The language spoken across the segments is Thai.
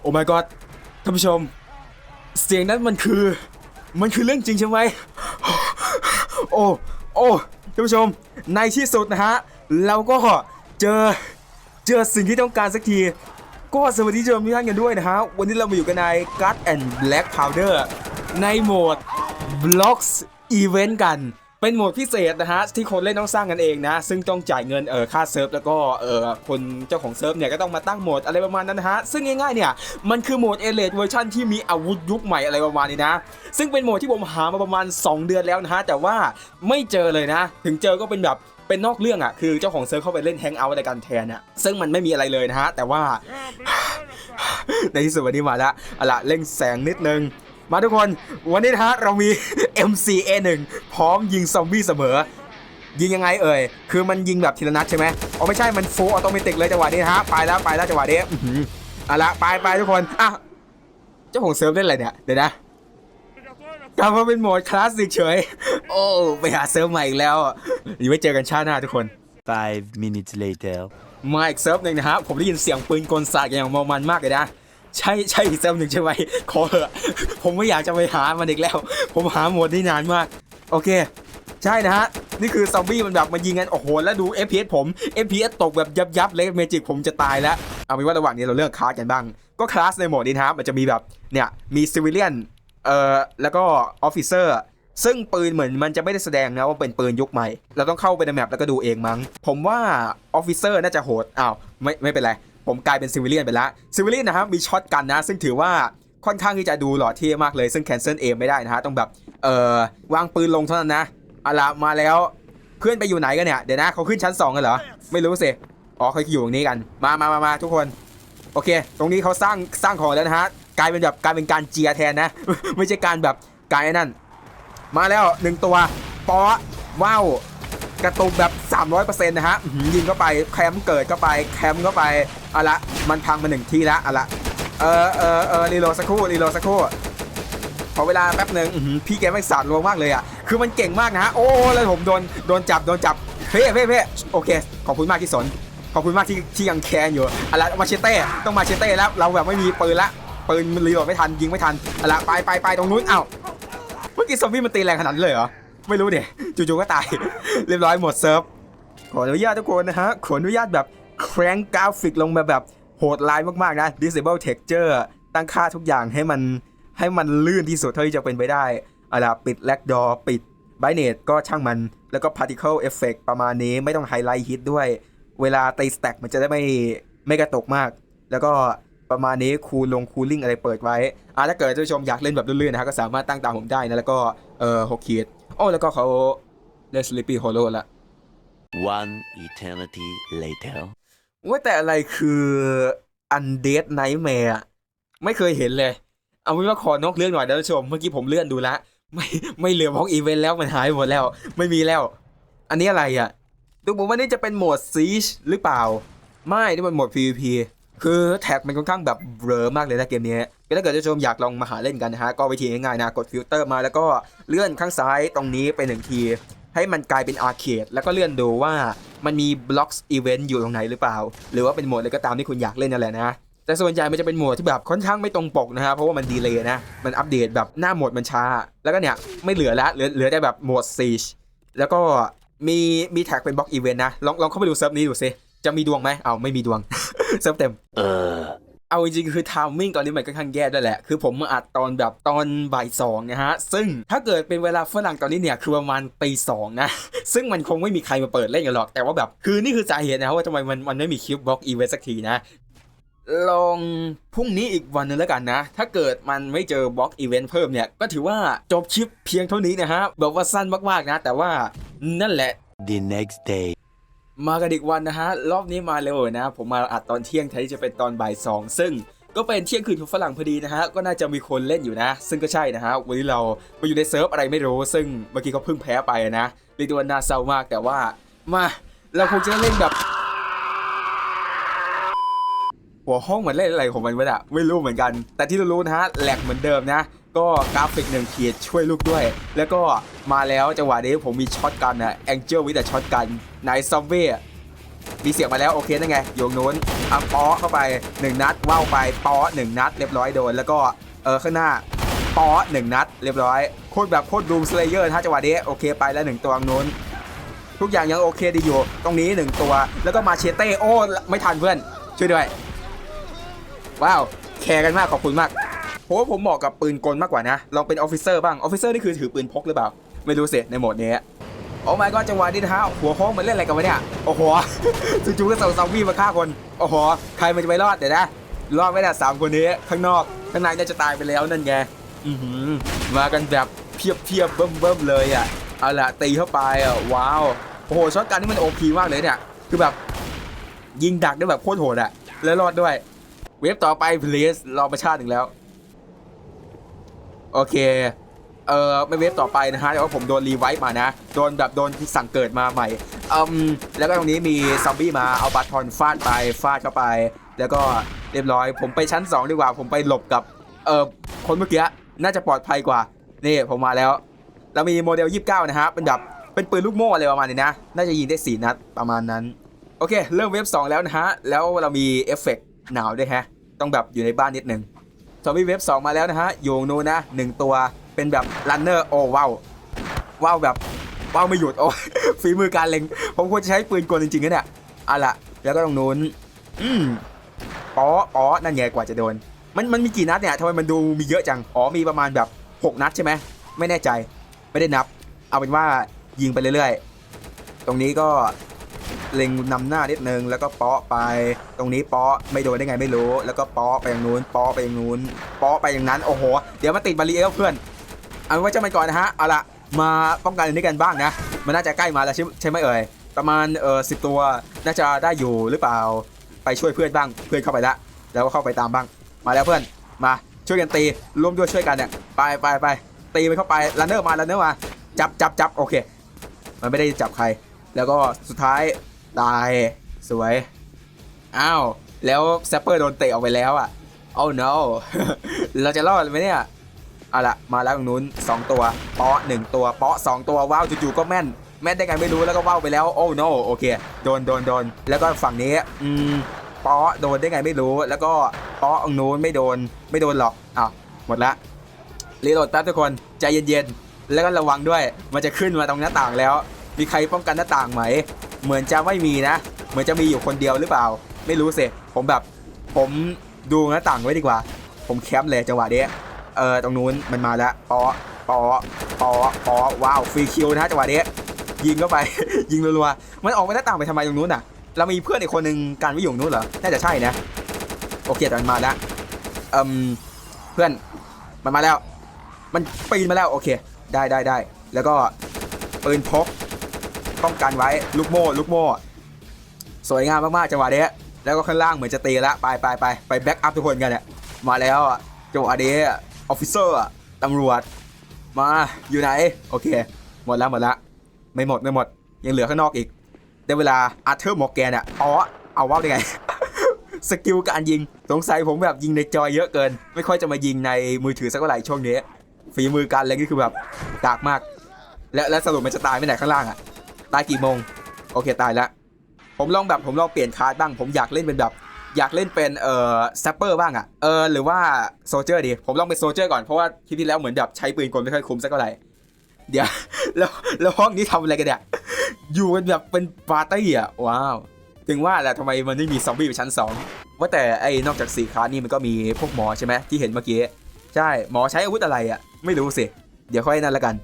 โอ้ my god ท่านผู้ชม เสียงนั้นมันคือ มันคือเรื่องจริงใช่ไหมโอ้ โอ้ท่านผู้ชม ในที่สุดนะฮะ เราก็เจอ เจอสิ่งที่ต้องการสักที ก็สวัสดีเจอทุกท่านกันด้วยนะฮะ วันนี้เรามาอยู่กันใน God and Black Powder ในโหมด Blocks Event กัน เป็นโหมดพิเศษนะฮะที่คนเล่นต้องสร้างกันเองนะ ซึ่งต้องจ่ายเงินเออค่าเซิร์ฟแล้วก็เออคนเจ้าของเซิร์ฟเนี่ยก็ต้องมาตั้งโหมดอะไรประมาณนั้นนะฮะซึ่งง่ายๆเนี่ยมันคือโหมดเอเลดเวอร์ชันที่มีอาวุธยุคใหม่อะไรประมาณนี้นะ ซึ่งเป็นโหมดที่ผมหามาประมาณ 2 เดือนแล้วนะฮะแต่ว่าไม่เจอเลยนะ ถึงเจอก็เป็นแบบเป็นนอกเรื่องอะคือเจ้าของเซิร์ฟเข้าไปเล่นแฮงเอาท์อะไรกันแทนอะซึ่งมันไม่มีอะไรเลยนะฮะแต่ว่าในที่สุดวันนี้มาล้วเอาละเร่งแสงนิดนึง มาทุกคนวันนี้นะฮะเรามี MCA1 พร้อมยิงซอมบี้เสมอ ยิงยังไงเอ่ย คือมันยิงแบบทีละนัดใช่ไหมอ๋อไม่ใช่มันฟูลออโตเมติกเลยจังหวะนี้นะฮะไปแล้วไปแล้วจังหวะนี้อื้อหือเอาละไปไปทุกคนอะเจ้าของเซิร์ฟเล่นอะไรเนี่ยเดี๋ยวนะกลับมาเป็นโหมดคลาสสิกเฉย โอ้ไปหาเซิร์ฟใหม่อีกแล้วเดี๋ยวไว้เจอกันชาติหน้าทุกคน Five minutes later. มาอีกเซิร์ฟหนึ่งนะฮะผมได้ยินเสียงปืนกลสาดอย่างเมามันมากเลยนะ ใช่ใช่อีกเซิร์ฟหนึ่งใช่ไหมขอเถอะผมไม่อยากจะไปหามันอีกแล้ว ผมหาหมดได้นานมาก โอเค ใช่นะฮะ นี่คือซอมบี้มันแบบมายิงกัน โอ้โห แล้วดู FPS ผม FPS ตกแบบยับยับเลยเมจิกผมจะตายแล้ว เอาเป็นว่าระหว่างนี้เราเลือกคลาสกันบ้าง ก็คลาสในโหมดนี้นะฮะมันจะมีแบบ เนี่ย มีซิวิเลียน เอ่อ แล้วก็ออฟฟิเซอร์ซึ่งปืนเหมือนมันจะไม่ได้แสดงนะว่าเป็นปืนยุคใหม่ เราต้องเข้าไปในแมปแล้วก็ดูเองมั้ง ผมว่าออฟฟิเซอร์น่าจะโหด อ้าว ไม่ไม่เป็นไร ผมกลายเป็นซิวิเลียนไปแล้วซิวิเลียนนะครับมีช็อตกันนะ ซึ่งถือว่าค่อนข้างที่จะดูหล่อเท่มากเลย ซึ่งแคนเซิลเอมไม่ได้นะฮะต้องแบบเอ่อวางปืนลงเท่านั้นนะอาละมาแล้วเพื่อนไปอยู่ไหนกันเนี่ยเดี๋ยวนะเขาขึ้นชั้น2กันเหรอไม่รู้สิอ๋อเขาอยู่ตรงนี้กันมามามามาทุกคนโอเค ตรงนี้เขาสร้างสร้างของแล้วนะฮะกลายเป็นแบบกลายเป็นการเจียแทนนะ ไม่ใช่การแบบการไอ้นั่น มาแล้วหนึ่งตัวปอว้าว กระตุกแบบ 300%นะฮะยิงเข้าไปแคมเกิดเข้าไปแคมเข้าไปเอาละมันพังมาหนึ่งทีละเอาละเออเออเออรีโหลดสักครู่รีโหลดสักครู่ขอเวลาแป๊บหนึ่งพี่แกไม่สาดลงมากเลยอะคือมันเก่งมากนะฮะโอ้แล้วผมโดนโดนจับโดนจับเพ่เพ่เพ่โอเค ขอบคุณมากที่สนขอบคุณมากที่ที่ยังแคร์อยู่อาละมาเชเต้ต้องมาเชเต้แล้วเราแบบไม่มีปืนละปืนมันรีโหลดไม่ทันยิงไม่ทันอาละไปไปไปตรงนู้นเอ้าเมื่อกี้ซอมบี้มันตีแรงขนาดนั้เลยเหรอ ไม่รู้เดี๋ยจู่ๆก็ตาย เรียบร้อยหมดเซิร์ฟ ขออนุญาตทุกคนนะฮะ ขออนุญาตแบบแครงกราฟิกลงมาแบบโหดร้ายมากๆนะ disable texture ตั้งค่าทุกอย่างให้มันให้มันลื่นที่สุดเท่าที่จะเป็นไปได้อาล่ะปิดแลกดอปิด b i n a t ก็ช่างมัน แล้วก็ particle effect ประมาณนี้ไม่ต้องไฮไลท์ฮิตด้วย เวลาตีสแต็กมันจะได้ไม่ไม่กระตกมาก แล้วก็ประมาณนี้คูลลงคูลิ่งอะไรเปิดไว้อะถ้าเกิดท่านผู้ชมอยากเล่นแบบลื่นๆนะฮะก็สามารถตั้งตามผมได้นะ แล้วก็เอ่อหกขีด โอ้แล้วก็เขาเล่น Sleepy Hollow ละ One eternity later. ว่าแต่อะไรคือ Undead Nightmare อะไม่เคยเห็นเลย เอาเป็นว่าขอนอกเรื่องหน่อยนะท่านผู้ชม เมื่อกี้ผมเลื่อนดูละ ไม่ไม่เหลือบล็อกอีเวนต์แล้วมันหายหมดแล้ว ไม่มีแล้ว อันนี้อะไรอะ ดูผมว่านี่จะเป็นโหมด Siege หรือเปล่า ไม่ นี่มันโหมด PVP คือแท็กมันค่อนข้างแบบเบลอมากเลยนะเกมนี้ก็ถ้าเกิดท่านผู้ชมอยากลองมาหาเล่นกันนะฮะ ก็วิธีง่ายๆนะ กดฟิลเตอร์มาแล้วก็เลื่อนข้างซ้ายตรงนี้ไปหนึ่งที ให้มันกลายเป็นอาร์เคดแล้วก็เลื่อนดูว่ามันมีบล็อกอีเวนต์อยู่ตรงไหนหรือเปล่า หรือว่าเป็นโหมดอะไรก็ตามที่คุณอยากเล่นนั่นแหละนะแต่ส่วนใหญ่มันจะเป็นโหมดที่แบบค่อนข้างไม่ตรงปกนะฮะเพราะว่ามันดีเลย์นะ มันอัปเดตแบบหน้าโหมดมันช้า แล้วก็เนี่ยไม่เหลือละเหลือเหลือแต่แบบโหมด Siege แล้วก็มีมีแท็กเป็นบล็อกอีเวนต์นะลองลองเข้าไปดูเซิร์ฟนี้ดูสิ จะมีดวงไหมเอาไม่มีดวงเซิร์ฟเต็ม Uh. เอาจริงๆคือทามมิ่งตอนนี้มันค่อนข้างแย่ด้วยแหละ คือผมมาอัดตอนแบบตอนบ่ายสองนะฮะ ซึ่งถ้าเกิดเป็นเวลาฝรั่งตอนนี้เนี่ยคือประมาณตีสองนะ ซึ่งมันคงไม่มีใครมาเปิดเล่นกันหรอก แต่ว่าแบบคือนี่คือสาเหตุนะว่าทำไมมันมันไม่มีคิวบล็อกอีเวนต์สักทีนะลองพรุ่งนี้อีกวันนึงแล้วกันนะ ถ้าเกิดมันไม่เจอบล็อกอีเวนต์เพิ่มเนี่ย ก็ถือว่าจบคลิปเพียงเท่านี้นะฮะแบบว่าสั้นมากๆนะ แต่ว่านั่นแหละ The next day. มากันอีกวันนะฮะ รอบนี้มาเร็วเลยนะ ผมมาอัดตอนเที่ยงแทนที่จะเป็นตอนบ่ายสองซึ่งก็เป็นเที่ยงคืนของฝรั่งพอดีนะฮะ ก็น่าจะมีคนเล่นอยู่นะ ซึ่งก็ใช่นะฮะ วันนี้เราไปอยู่ในเซิร์ฟอะไรไม่รู้ ซึ่งเมื่อกี้เขาเพิ่งแพ้ไปนะเรียกว่าน่าเศร้ามากแต่ว่ามาเราคงจะเล่นแบบ หัวห้องมันเล่นอะไรของมันวะอะไม่รู้เหมือนกัน แต่ที่เรารู้นะฮะแหลกเหมือนเดิมนะ ก็กราฟิกหนึ่งเขีดช่วยลูกด้วย แล้วก็มาแล้วจังหวะนี้ผมมีช็อตกันอะแองเจิลวิแต่ช็อตกันนายซอมเบ้มีเสียงมาแล้วโอเคนั่นไงโยงนู้นอะป้อเข้าไปหนึ่งนัดว่าวไปป้อหนึ่งนัด เรียบร้อยโดน แล้วก็เออข้างหน้าป้อหนึ่งนัด เรียบร้อยโคตรแบบโคตรดูมสเลเยอร์ถ้าจังหวะนี้โอเคไปแล้วหนึ่งตัวตรงนู้น ทุกอย่างยังโอเคดีอยู่ ตรงนี้หนึ่งตัว แล้วก็มาเชเต้โอ้ไม่ทันเพื่อนช่วยด้วย ว้าวแคร์กันมากขอบคุณมาก ผมว่าผมเหมาะกับปืนกลมากกว่านะ ลองเป็นออฟฟิเซอร์บ้างออฟฟิเซอร์นี่คือถือปืนพกหรือเปล่า ไม่รู้สิในโหมดนี้โอ้ my god จังหวะนี้นะฮะหัวโค้งมันเล่นอะไรกันวะเนี่ย โอ้โหจู่ๆก็ส่งซอมบี้มาฆ่าคน โอ้โห ใครมันจะไปรอดเดี๋ยวนะ รอดไม่ได้สามคนนี้ ข้างนอก ข้างในน่าจะตายไปแล้วนั่นไง อือหือ มากันแบบเพียบเพียบเบิ่มเบิ่มเลยอะ เอาละตีเข้าไปอะ ว้าว โอ้โห ช็อตกันนี่มันโอพีมากเลยเนี่ย คือแบบ ยิงดักได้แบบโคตรโหดอะ แล้วรอดด้วย เว็บต่อไป please รอประชาติหนึ่งแล้ว โอเค เออไม่เว็บต่อไปนะฮะแต่ว่าผมโดนรีไวท์มานะ โดนแบบโดนสั่งเกิดมาใหม่อืมแล้วก็ตรงนี้มีซอมบี้มาเอาบัตทอนฟาดไปฟาดเข้าไป แล้วก็เรียบร้อย ผมไปชั้น 2 ดีกว่า ผมไปหลบกับ เออคนเมื่อกี้น่าจะปลอดภัยกว่า นี่ผมมาแล้วเรามีโมเดล 29 นะฮะเป็นแบบเป็นปืนลูกโม่อะไรประมาณนี้นะ น่าจะยิงได้ 4 นัดประมาณนั้น โอเค เริ่มเว็บ2แล้วนะฮะ แล้วเรามีเอฟเฟกต์หนาวด้วยฮะ ต้องแบบอยู่ในบ้านนิดนึง ซอมบี้เว็บ2มาแล้วนะฮะอยู่ตรงนูนะ 1 ตัวเป็นแบบรันเนอร์โอ้ว้าวว้าวแบบว้าวไม่หยุดโอ้ฝีมือการเล็ง ผมควรจะใช้ปืนกลจริงๆนะเนี่ยเอาล่ะ แล้วก็ตรงนู้นอืมป๋อป๋อนั่นไงกว่าจะโดน มันมันมีกี่นัดเนี่ยทำไมมันดูมีเยอะจังอ๋อมีประมาณแบบ 6 นัดใช่ไหมไม่แน่ใจ ไม่ได้นับ เอาเป็นว่ายิงไปเรื่อยๆ ตรงนี้ก็ เล็งนำหน้านิดนึงแล้วก็เปาะไป ตรงนี้เปาะไม่โดนได้ไงไม่รู้ แล้วก็เปาะไปอย่างนู้นเปาะไปอย่างนู้นเปาะไปอย่างนั้นโอ้โหเดี๋ยวมาติดบารีเอลเพื่อนเอาเป็นว่ามันก่อนนะฮะเอาละมาป้องกันอันนี้กันบ้างนะ มันน่าจะใกล้มาแล้วใช่ไหมเอ่ยประมาณเออสิตัวน่าจะได้อยู่หรือเปล่าไปช่วยเพื่อนบ้างเพื่อนเข้าไปละแล้วก็เข้าไปตามบ้าง มาแล้วเพื่อนมาช่วยกันตีร่วมด้วยช่วยกันเนี่ยไปไปไปตีมันเข้าไปรันเนอร์มารันเนอร์มาจับจับจับโอเค มันไม่ได้จับใคร แล้วก็สุดท้าย ตายสวย อ้าว แล้วแซปเปอร์โดนเตะออกไปแล้วอะ โอ้ no เราจะรอดไหมเนี่ยเอาละมาแล้วตรงนู้น 2 ตัวเปาะหนึ่งตัวเปาะสองตัวว้าวจู่ๆก็แม่น แม่นได้ไงไม่รู้แล้วก็ว้าวไปแล้วโอ้ no โอเค โดนโดนโดนแล้วก็ฝั่งนี้อืมเปาะโดนได้ไงไม่รู้ แล้วก็เปาะตรงนู้นไม่โดนไม่โดนหรอกอ้าวหมดละรีโหลดแป๊บทุกคนใจเย็นๆแล้วก็ระวังด้วย มันจะขึ้นมาตรงหน้าต่างแล้ว มีใครป้องกันหน้าต่างไหม เหมือนจะไม่มีนะ เหมือนจะมีอยู่คนเดียวหรือเปล่า ไม่รู้สิผมแบบ ผมดูหน้าต่างไว้ดีกว่า ผมแคปเลยจังหวะนี้เออตรงนู้นมันมาแล้วปอปอปอปอว้าวฟรีคิวนะจังหวะนี้ยิงเข้าไป ยิงรัวๆมันออกไปหน้าต่างไปทำไมตรงนู้นอะเรามีเพื่อนอีกคนหนึ่งการไม่อยู่ตรงนู้นเหรอน่าจะใช่นะโอเคแต่มันมาแล้วเอมเพื่อนมันมาแล้ว มันปีนมาแล้วโอเค ได้ได้ได้แล้วก็ปืนพก ป้องกันไว้ลูกโม่ลูกโม่สวยงามมากๆจังหวะนี้แล้วก็ข้างล่างเหมือนจะตีละไปไปไปไปแบ็กอัพทุกคนกันเนี่ยมาแล้วจังหวะนี้ออฟฟิเซอร์ตำรวจ มาอยู่ไหนโอเค หมดแล้วหมดแล้วไม่หมดไม่หมด ยังเหลือข้างนอกอีก ได้เวลาอาร์เธอร์มอร์แกนอะอ๋อเอาว่าได้ไงสกิลการยิงสงสัยผมแบบยิงในจอยเยอะเกิน ไม่ค่อยจะมายิงในมือถือสักเท่าไหร่ช่วงนี้ฝีมือการเล่นนี่คือแบบกากมาก และและสรุปมันจะตายไม่ไหนข้างล่างอะ ตายกี่โมง โอเคตายแล้วผมลองแบบผมลองเปลี่ยนคาร์ดบ้าง ผมอยากเล่นเป็นแบบ อยากเล่นเป็นเอ่อแซปเปอร์บ้างอะเออหรือว่าโซเจอร์ดี ผมลองเป็นโซเจอร์ก่อนเพราะว่าคลิปที่แล้วเหมือนแบบใช้ปืนกลไม่ค่อยคุ้มสักเท่าไหร่เดี๋ยวแล้วแล้วห้องนี้ทำอะไรกันเนี่ยอยู่กันแบบเป็นปาร์ตี้อะว้าวถึงว่าแหละทำไมมันไม่มีซอมบี้อยู่ชั้น 2 ว่าแต่ไอ้นอกจากสี่คลาสนี่มันก็มีพวกหมอใช่ไหมที่เห็นเมื่อกี้ ใช่หมอใช้อาวุธอะไรอะ ไม่รู้สิ เดี๋ยวค่อยนั่นละกัน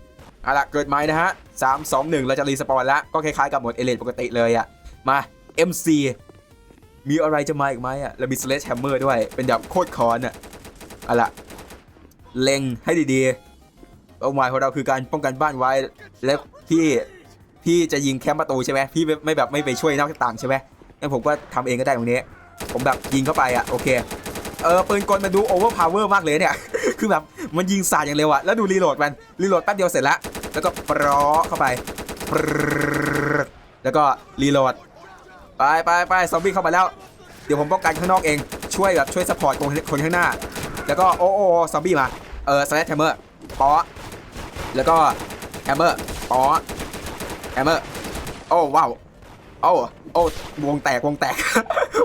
เอาละเกิดไม้นะฮะสามสองหนึ่งเราจะรีสปอนแล้ว ก็คล้ายๆกับหมดเอเลนปกติเลยอะมา MC มีอะไรจะมาอีกไหมอะเรามี Slash Hammer ด้วย เป็นแบบโคตรคอนอะเอาละเล็งให้ดีๆเป้าหมายของเราคือการป้องกันบ้านไว้ และพี่พี่จะยิงแคมป์ประตูใช่ไหมพี่ไม่แบบไม่ไปช่วยนอกต่างใช่ไหมงั้นผมก็ทำเองก็ได้ตรงนี้ ผมแบบยิงเข้าไปอะโอเค เออปืนกลมันดูโอเวอร์พาวเวอร์มากเลยเนี่ย คือแบบมันยิงสาดอย่างเร็วอะแล้วดูรีโหลดมันรีโหลดแป๊บเดียวเสร็จแล้ว แล้วก็ปรอเข้าไป แล้วก็รีโหลดไปไปไปซอมบี้เข้ามาแล้ว เดี๋ยวผมป้องกันข้างนอกเองช่วยแบบช่วยสปอร์ตคนข้างหน้า แล้วก็โอ้โอ้ซอมบี้มาเออสแลชแฮมเมอร์ปอแล้วก็แฮมเมอร์ปอแฮมเมอร์โอ้ว้าวโอ้โอ้วงแตกวงแตก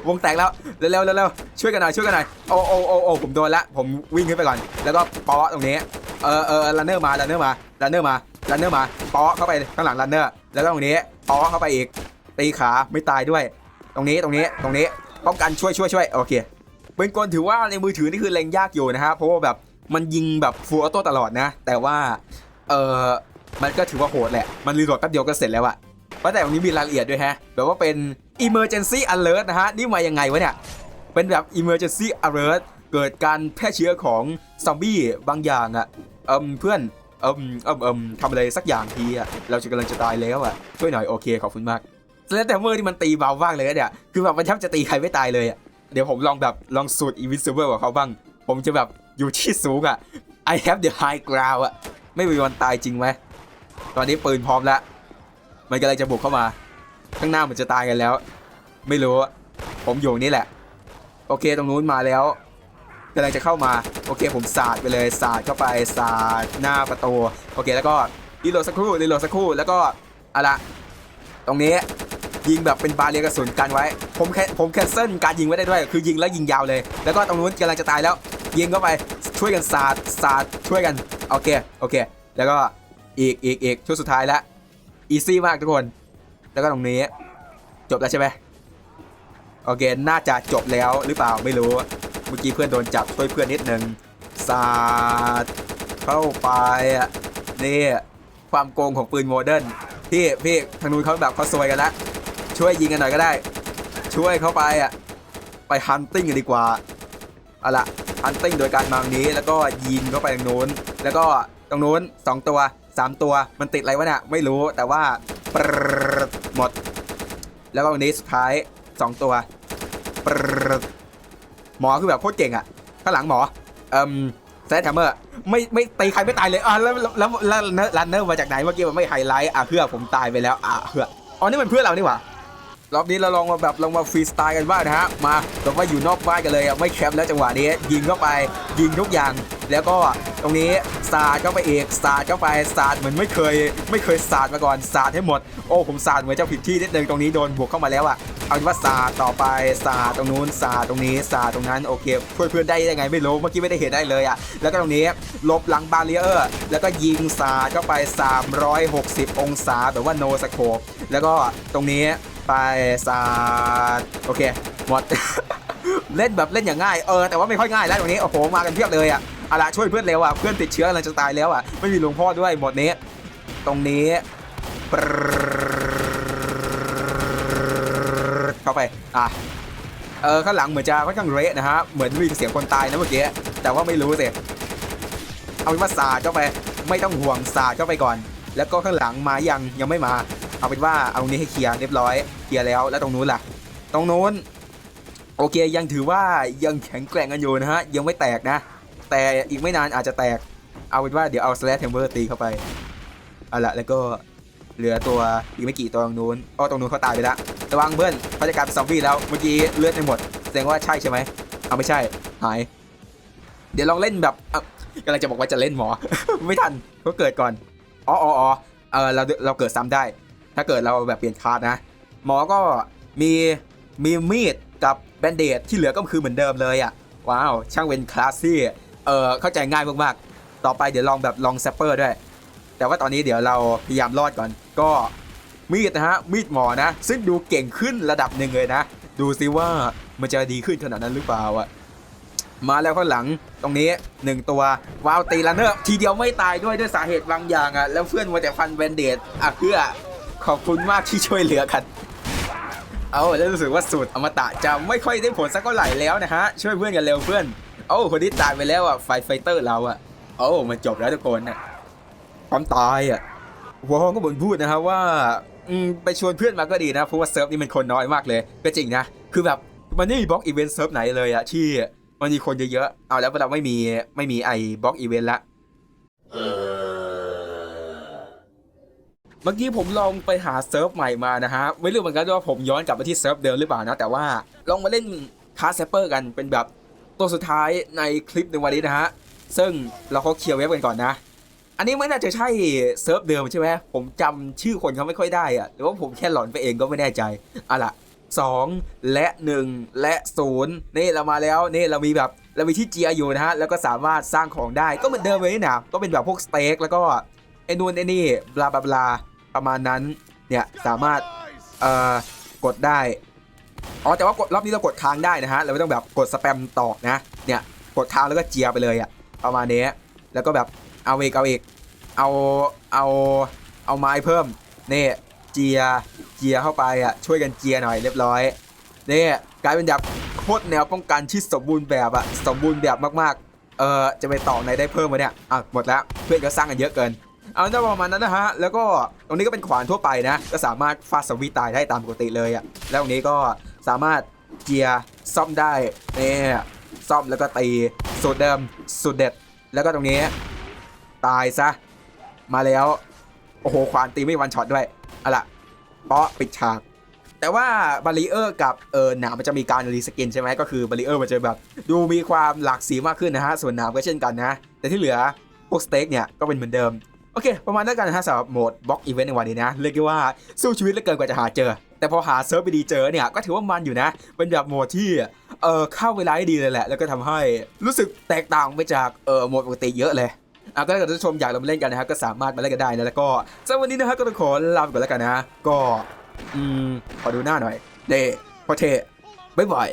วงแตกแล้วเร็วเร็วเร็ว ช่วยกันหน่อยช่วยกันหน่อยโอ้โอ้โอ้โอ้ผมโดนละผมวิ่งขึ้นไปก่อน แล้วก็เปาะตรงนี้เออเออรันเนอร์มารันเนอร์มารันเนอร์มารันเนอร์มาเปาะเข้าไปข้างหลังรันเนอร์แล้วก็ตรงนี้เปาะเข้าไปอีกตีขาไม่ตายด้วย ตรงนี้ตรงนี้ตรงนี้ป้องกันช่วยช่วยช่วยโอเคปืนกลถือว่าในมือถือนี่คือเล็งยากอยู่นะฮะเพราะว่าแบบมันยิงแบบฟูลออโต้ตลอดนะ แต่ว่าเออมันก็ถือว่าโหดแหละ มันรีโหลดแป๊บเดียวก็เสร็จแล้วอะว่าแต่ตรงนี้มีรายละเอียดด้วยฮะ แบบว่าเป็น emergency alert นะฮะ นี่มายังไงวะเนี่ย เป็นแบบ emergency alert เกิดการแพร่เชื้อของซอมบี้บางอย่างอะเอิมเพื่อนเอิมเอิมเอิมทำอะไรสักอย่างทีอะเราจะกำลังจะตายแล้วอะช่วยหน่อยโอเคขอบคุณมากแล้วแต่เมื่อที่มันตีเบามากเลยเนี่ยคือแบบมันแทบจะตีใครไม่ตายเลยอะเดี๋ยวผมลองแบบลองสูตร invincible กับเขาบ้าง ผมจะแบบอยู่ที่สูงอะ I have the high ground อะไม่มีวันตายจริงไหมตอนนี้ปืนพร้อมแล้วมันกำลังจะบุกเข้ามา ข้างหน้ามันจะตายกันแล้ว ไม่รู้อะผมอยู่นี่แหละ โอเคตรงนู้นมาแล้วกำลังจะเข้ามาโอเคผมสาดไปเลยสาดเข้าไปสาดหน้าประตูโอเคแล้วก็รีโหลดสักครู่รีโหลดสักครู่แล้วก็อะละตรงนี้ยิงแบบเป็นบาเรียกระสุนกันไว้ ผมแค่ผมแคนเซิลการยิงไว้ได้ด้วย คือยิงแล้วยิงยาวเลย แล้วก็ตรงนู้นกำลังจะตายแล้ว ยิงเข้าไปช่วยกันสาดสาดช่วยกันโอเคโอเค แล้วก็อีกอีกอีกชุดสุดท้ายแล้วอีซี่มากทุกคน แล้วก็ตรงนี้ จบแล้วใช่ไหม โอเค น่าจะจบแล้วหรือเปล่าไม่รู้ เมื่อกี้เพื่อนโดนจับช่วยเพื่อนนิดนึงสาดเข้าไปอะนี่ความโกงของปืนโมเดิร์นพี่พี่ทางนู้นเขาแบบเขาซวยกันล้วช่วยยิงกันหน่อยก็ได้ ช่วยเข้าไปอะไปฮันติ้งกันดีกว่าเอาละฮันติ้งโดยการมางนี้แล้วก็ยิงเข้าไปตรงนู้น แล้วก็ตรงนู้นสองตัวสามตัวมันติดอะไรวะเนี่ยไม่รู้แต่ว่าหมด แล้วก็ตรงนี้สุดท้าย สองตัวหมอคือแบบโคตรเก่งอะข้างหลังหมอเอ่มแซดแฮมเมอร์ไม่ไม่ตีใครไม่ตายเลยอะแล้วแล้วแล้วรันเนอร์มาจากไหนเมื่อกี้มันไม่ไฮไลท์อะเพื่อผมตายไปแล้วอะเพื่ออ๋อนี่มันเพื่อเรานี่หว่ารอบนี้เราลองมาแบบลองมาฟรีสไตล์กันบ้างนะฮะมาแบบว่าอยู่นอกบ้านกันเลยอะไม่แคมป์แล้วจังหวะนี้ยิงเข้าไปยิงทุกอย่าง แล้วก็ตรงนี้สาดเข้าไปเอกสาดเข้าไปสาดเหมือนไม่เคย ไม่เคยสาดมาก่อนสาดให้หมด โอ้ผมสาดเหมือนเจ้าผิดที่นิดนึงตรงนี้โดนบวกเข้ามาแล้วอะเอาเป็นว่าสาดต่อไปสาดตรงนู้นสาดตรงนี้สาดตรงนั้นโอเคช่วยเพื่อนได้ยังไงไม่รู้เมื่อกี้ไม่ได้เห็นได้เลยอะแล้วก็ตรงนี้ลบหลังบาเรียร์แล้วก็ยิงสาดเข้าไป 360 องศาแบบว่าโนสโคปแล้วก็ตรงนี้ไปสาดโอเคหมดเล่นแบบเล่นอย่างง่ายเออแต่ว่าไม่ค่อยง่ายแล้วตรงนี้โอ้โหมากันเพียบเลยอะ เอาละช่วยเพื่อนเร็วอะเพื่อนติดเชื้อกำลังจะตายแล้วอะไม่มีหลวงพ่อด้วยหมดนี้ ตรงนี้เข้าไปอะเออข้างหลังเหมือนจะค่อนข้างเละนะฮะเหมือนมีเสียงคนตายนะเมื่อกี้แต่ว่าไม่รู้สิเอาเป็นว่าสาดเข้าไปไม่ต้องห่วงสาดเข้าไปก่อน แล้วก็ข้างหลังมายังยังไม่มา เอาเป็นว่าเอาตรงนี้ให้เคลียร์เรียบร้อยเคลียร์แล้วแล้วตรงนู้นล่ะ ตรงนู้นโอเคยังถือว่ายังแข็งแกร่งกันอยู่นะฮะยังไม่แตกนะ แต่อีกไม่นานอาจจะแตก เอาเป็นว่าเดี๋ยวเอาสแลชเทมเบอร์ตีเข้าไปเอาละแล้วก็เหลือตัวอีกไม่กี่ตัวตรงนู้นอ้อตรงนู้นเขาตายไปแล้วระวังเพื่อนเขาจะกลายเป็นซอมบี้แล้วเมื่อกี้เลือดไม่หมดแสดงว่าใช่ใช่ไหมเอาไม่ใช่หาย เดี๋ยวลองเล่นแบบกำลังจะบอกว่าจะเล่นหมอ ไม่ทันเขาเกิดก่อนอ๋ออ๋อเออเราเราเกิดซ้ำได้ ถ้าเกิดเราแบบเปลี่ยนคาร์ดนะ หมอก็มีมีมีดกับแบนเดดที่เหลือก็คือเหมือนเดิมเลยอะว้าวช่างเป็นคลาสซี่ เออเข้าใจง่ายมากๆ ต่อไปเดี๋ยวลองแบบลองแซปเปอร์ด้วย แต่ว่าตอนนี้เดี๋ยวเราพยายามรอดก่อน ก็มีดนะฮะ มีดหมอนะ ซึ่งดูเก่งขึ้นระดับหนึ่งเลยนะ ดูซิว่ามันจะดีขึ้นขนาดนั้นหรือเปล่าอะมาแล้วข้างหลังตรงนี้หนึ่งตัวว้าวตีลันเนอร์ทีเดียวไม่ตายด้วยด้วยสาเหตุบางอย่างอะแล้วเพื่อนมาแต่ฟันแบนเดดอะเพื่อขอบคุณมากที่ช่วยเหลือกัน เอาแล้วรู้สึกว่าสูตรอมตะจะไม่ค่อยได้ผลสักเท่าไหร่แล้วนะฮะ ช่วยเพื่อนกันเร็วเพื่อน โอ้คนที่ตายไปแล้วอะไฟไฟเตอร์เราอะโอ้มันจบแล้วทุกคนนะความตายอะหัวห้องก็บ่นพูดนะครับว่าอืมไปชวนเพื่อนมาก็ดีนะเพราะว่าเซิร์ฟนี่มันคนน้อยมากเลย ก็จริงนะคือแบบมันไม่มีบล็อกอีเวนต์เซิร์ฟไหนเลยอะที่มันมีคนเยอะๆเอาแล้วเราไม่มีไม่มีไอ้บล็อกอีเวนต์ละเมื่อกี้ผมลองไปหาเซิร์ฟใหม่มานะฮะไม่รู้เหมือนกันว่าผมย้อนกลับมาที่เซิร์ฟเดิมหรือเปล่านะแต่ว่าลองมาเล่นคาสเซเปอร์กันเป็นแบบ ตัวสุดท้ายในคลิปในวันนี้นะฮะ ซึ่งเราเขาเคลียร์เว็บกันก่อนนะ อันนี้ไม่น่าจะใช่เซิร์ฟเดิมใช่ไหมผมจำชื่อคนเขาไม่ค่อยได้อะหรือว่าผมแค่หลอนไปเองก็ไม่แน่ใจอะล่ะสองและหนึ่งและศูนย์นี่เรามาแล้วนี่เรามีแบบเรามีที่เจียอยู่นะฮะแล้วก็สามารถสร้างของได้ก็เหมือนเดิมเลยนี่นะก็เป็นแบบพวกสเต็กแล้วก็ไอ้นู่นไอ้นี่บลาบลาบลาประมาณนั้นเนี่ยสามารถเอ่อกดได้ อ๋อแต่ว่ากดรอบนี้เรากดค้างได้นะฮะเราไม่ต้องแบบกดสแปมต่อนะเนี่ยกดค้างแล้วก็เจียไปเลยอะประมาณนี้แล้วก็แบบเอาอีกเอาอีกเอาเอาเอาไม้เพิ่มนี่เจียเจียเข้าไปอะช่วยกันเจียหน่อยเรียบร้อยนี่กลายเป็นแบบโคตรแนวป้องกันที่สมบูรณ์แบบอะสมบูรณ์แบบมากๆเออจะไปต่อไหนได้เพิ่มมาเนี่ยอะหมดแล้วเพื่อนก็สร้างกันเยอะเกินเอาจะประมาณนั้นนะฮะ แล้วก็ตรงนี้ก็เป็นขวานทั่วไปนะ ก็สามารถฟาดสวิตตายได้ตามปกติเลยอะแล้วตรงนี้ก็ สามารถเจียร์ซ่อมได้นี่ซ่อมแล้วก็ตีสูตรเดิมสูตรเด็ด แล้วก็ตรงนี้ ตายซะ มาแล้ว โอ้โหควานตีไม่วันช็อตด้วยอาล่ะเพราะปิดฉาก แต่ว่าบาริเออร์กับเออหนามมันจะมีการรีสกินใช่ไหมก็คือบาริเออร์มันจะแบบ ดูมีความหลากสีมากขึ้นนะฮะ ส่วนหนามก็เช่นกันนะ แต่ที่เหลือพวกสเต็กเนี่ยก็เป็นเหมือนเดิม โอเค ประมาณนั้นกันนะฮะสำหรับโหมดบล็อกอีเวนต์ในวันนี้นะ เรียกได้ว่าสู้ชีวิตเหลือเกินกว่าจะหาเจอ แต่พอหาเซิร์ฟไปดีเจอเนี่ยก็ถือว่ามันอยู่นะ เป็นแบบโหมดที่เออเข้าเวลาได้ดีเลยแหละ แล้วก็ทำให้รู้สึกแตกต่างไปจากเออโหมดปกติเยอะเลยอาก็ถ้าเกิดท่านผู้ชมอยากเรามาเล่นกันนะครับก็สามารถมาเล่นกันได้นะแล้วก็สำหรับวันนี้นะฮะก็ต้องขอลาไปก่อนแล้วกันนะ ก็อืมขอดูหน้าหน่อยเด้พอเทบ๊ายบาย